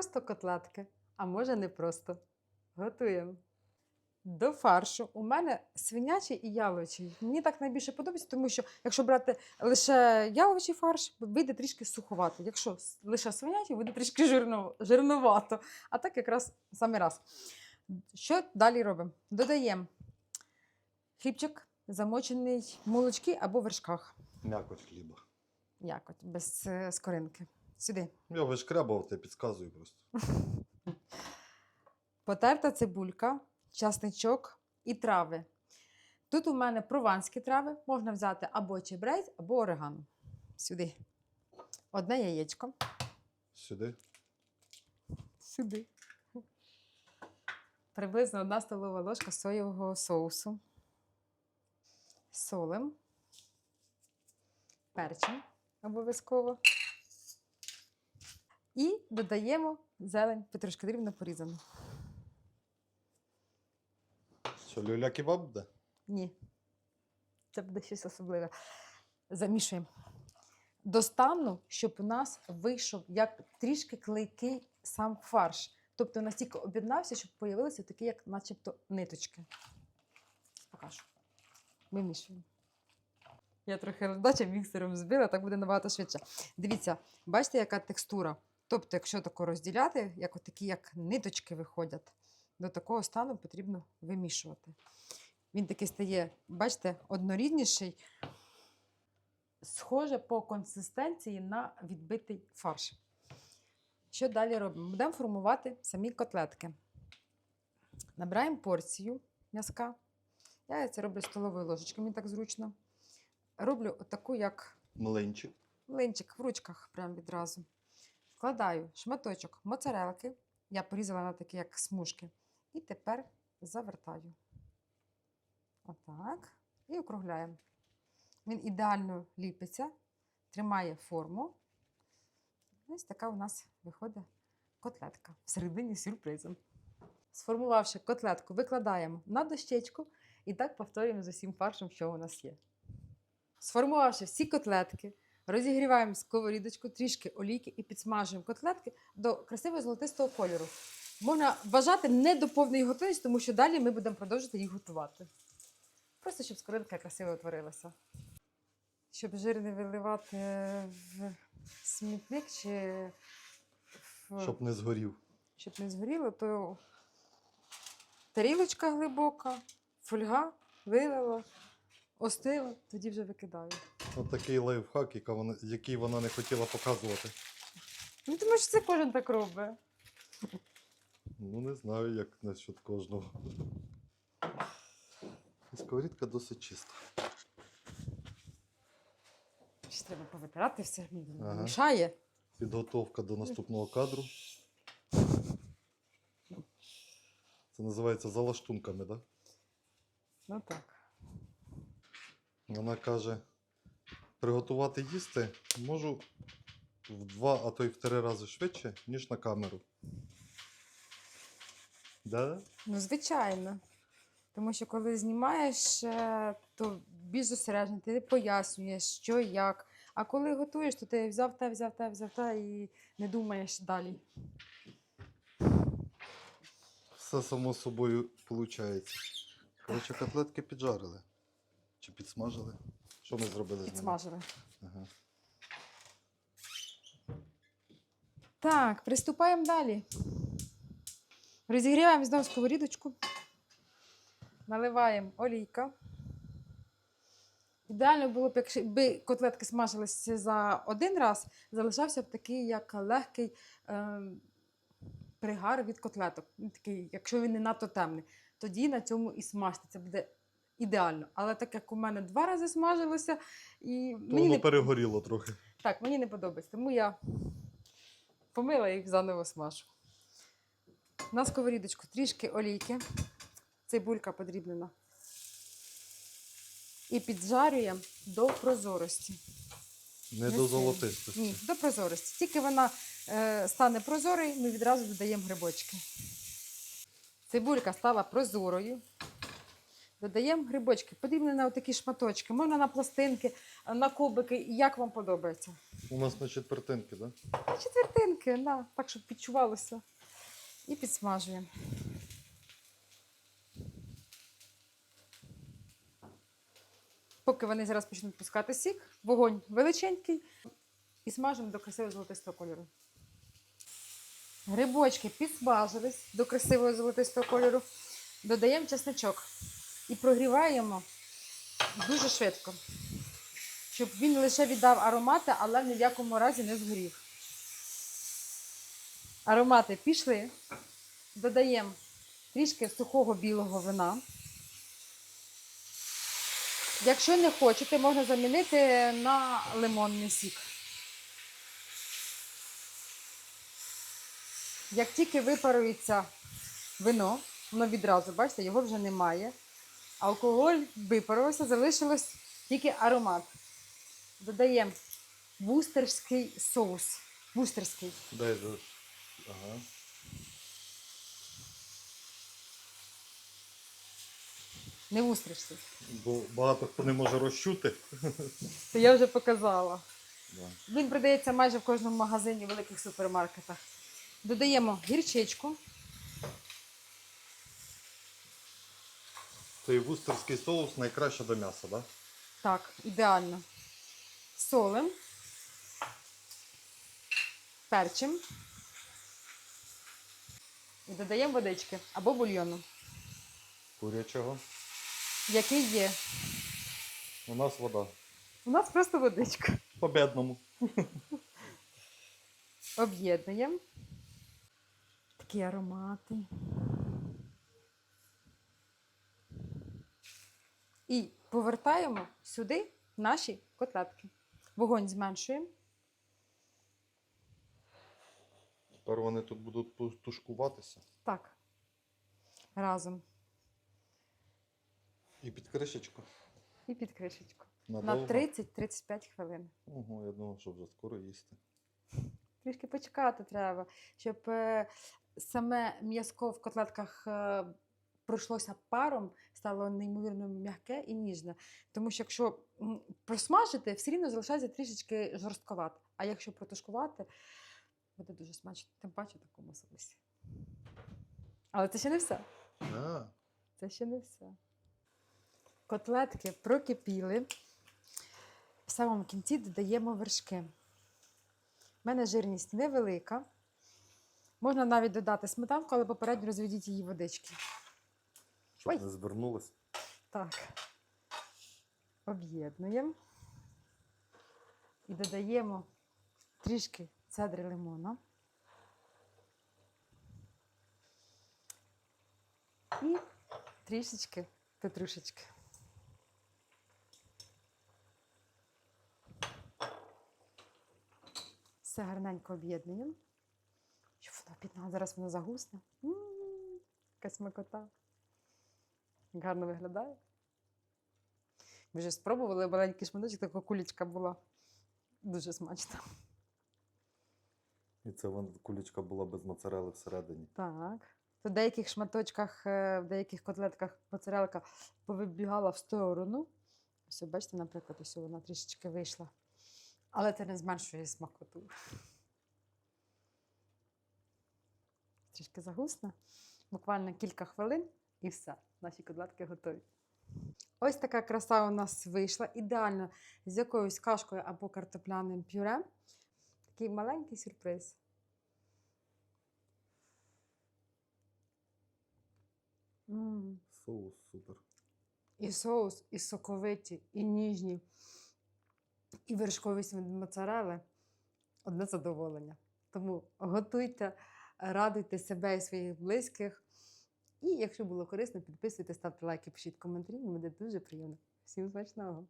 просто котлетки, а може не просто. Готуємо. До фаршу у мене свинячий і яловичий. Мені так найбільше подобається, тому що якщо брати лише яловичий фарш, вийде трішки суховато. Якщо лише свинячий, вийде трішки жирно, жирновато. А так якраз саме раз. Що далі робимо? Додаємо хлібчик, замочений в молочки або вершках. М'якоть хліба. Як от, без е, скоринки. Сюди. Я вишкрябав, ти підказую просто. Потерта цибулька, часничок і трави. Тут у мене прованські трави, можна взяти або чебрець, або орегано. Сюди. Одне яєчко. Сюди. Сюди. Приблизно одна столова ложка соєвого соусу. Солим. Перчим обов'язково. І додаємо зелень петрушки дрібно порізану. Що, люля кебаб буде? Ні. Це буде щось особливе. Замішуємо. Достану, щоб у нас вийшов як трішки клейкий сам фарш. Тобто настільки об'єднався, щоб з'явилися такі, як начебто, ниточки. Покажу. Вимішуємо. Я трохи ледача міксером збила, так буде набагато швидше. Дивіться, бачите, яка текстура? Тобто, якщо тако розділяти, як такі як ниточки виходять, до такого стану потрібно вимішувати. Він такий стає, бачите, однорідніший, схоже по консистенції на відбитий фарш. Що далі робимо? Будемо формувати самі котлетки. Набираємо порцію м'язка. Я це роблю столовою ложечкою, мені так зручно. Роблю отаку, як Млинчик. млинчик в ручках прямо відразу. Вкладаю шматочок моцарелки. Я порізала на такі, як смужки. І тепер завертаю. Отак. І округляємо. Він ідеально ліпиться, тримає форму. Ось така у нас виходить котлетка. Всередині сюрпризом. Сформувавши котлетку, викладаємо на дощечку і так повторюємо з усім фаршем, що у нас є. Сформувавши всі котлетки, розігріваємо сковорідочку, трішки олійки і підсмажуємо котлетки до красивого золотистого кольору. Можна вважати не до повної готовності, тому що далі ми будемо продовжувати їх готувати. Просто щоб скоринка красиво утворилася. Щоб жир не виливати в смітник чи в... Щоб не згорів. щоб не згоріло, то тарілочка глибока, фольга вилила, остила, тоді вже викидаю. От такий лайфхак, яка вона, який вона не хотіла показувати. Ну, тому що це кожен так робить. Ну, не знаю, як насчет кожного. І Сковорідка досить чиста. Ще треба повитирати все, мені Ага. мішає. Підготовка до наступного кадру. Це називається за лаштунками, так? Да? Ну так. Вона каже: приготувати їсти можу в два, а то й в три рази швидше, ніж на камеру. Да? Ну, звичайно. Тому що коли знімаєш, е, то більш зосереджений, ти пояснюєш, що як. А коли готуєш, то ти взяв те, взяв те, взяв те і не думаєш далі. Все само собою виходить. Коротше, котлетки піджарили. Чи підсмажили? Що ми зробили з ними? Підсмажили. Ага. Так, приступаємо далі. Розігріваємо знову сковорідочку. Наливаємо олійка. Ідеально було б, якби котлетки смажилися за один раз, залишався б такий, як легкий е, пригар від котлеток. Такий, якщо він не надто темний, тоді на цьому і смажте. Це буде ідеально. Але так як у мене два рази смажилося, і То мені воно не перегоріло трохи. так, мені не подобається, тому я помила їх заново смажу. На сковорідочку трішки олійки, цибулька подрібнена. І піджарюємо до прозорості. Не Не до золотистості. Ні, до прозорості. Тільки вона е, стане прозорою, ми відразу додаємо грибочки. Цибулька стала прозорою. Додаємо грибочки. Потрібно на такі шматочки, можна на пластинки, на кубики, як вам подобається. У нас на четвертинки, так? да? Четвертинки, да, так, щоб відчувалося. І підсмажуємо. Поки вони зараз почнуть пускати сік, вогонь величенький і смажимо до красивого золотистого кольору. Грибочки підсмажились до красивого золотистого кольору. Додаємо чесничок і прогріваємо дуже швидко, щоб він лише віддав аромати, але ні в якому разі не згорів. Аромати пішли. Додаємо трішки сухого білого вина. Якщо не хочете, можна замінити на лимонний сік. Як тільки випарується вино, воно відразу, бачите, його вже немає. Алкоголь випарувався, залишилось тільки аромат. Додаємо вустерський соус. Вустерський. Дай же. Ага. Не вустерський. Бо багато хто не може розчути. Це я вже показала. Да. Він продається майже в кожному магазині, в великих супермаркетах. Додаємо гірчичку, Цей вустерський соус найкраще до м'яса, да? так, ідеально. Солим, перчим і додаємо водички або бульйону, Курячого. який є. У нас вода. У нас просто водичка. По бідному. Об'єднуємо. Такі аромати. І повертаємо сюди наші котлетки. Вогонь зменшуємо. Тепер вони тут будуть ту- тушкуватися. Так. Разом. І під кришечку. І під кришечку. Надовго. На 30-35 хвилин. Ого, я думав, що вже скоро їсти. Трішки почекати треба, щоб е, саме м'язко в котлетках е, пройшлося паром, стало неймовірно м'яке і ніжне. Тому що якщо просмажити, все рівно залишається трішечки жорстковато. А якщо протушкувати, буде дуже смачно. Тим паче такому соусі. Але це ще не все. А, Це ще не все. Котлетки прокипіли. В самому кінці додаємо вершки. У мене жирність невелика. Можна навіть додати сметанку, але попередньо розведіть її водички. Щоб Ой. не звернулось. Так. Об'єднуємо. І додаємо трішки цедри лимона. І трішечки петрушечки. Все гарненько об'єднуємо. Щоб воно піднало. Зараз воно загусне. М, Яка смакота. Гарно виглядає. Ми вже спробували маленький шматочок, така кулічка була. Дуже смачно. І це вон кулічка була без моцарели всередині. Так. То в деяких шматочках, е, в деяких котлетках моцарелка повибігала в сторону. Ось, бачите, наприклад, ось вона трішечки вийшла. Але це не зменшує смакоту. Трішки загусне. Буквально кілька хвилин і все. Наші котлетки готові. Ось така краса у нас вийшла. Ідеально з якоюсь кашкою або картопляним пюре. Такий маленький сюрприз. Соус супер. І соус, і соковиті, і ніжні, і вершковість від моцарели одне задоволення. Тому готуйте, радуйте себе і своїх близьких. І якщо було корисно, підписуйтесь, ставте лайки, пишіть коментарі. Буде дуже приємно. Всім смачного!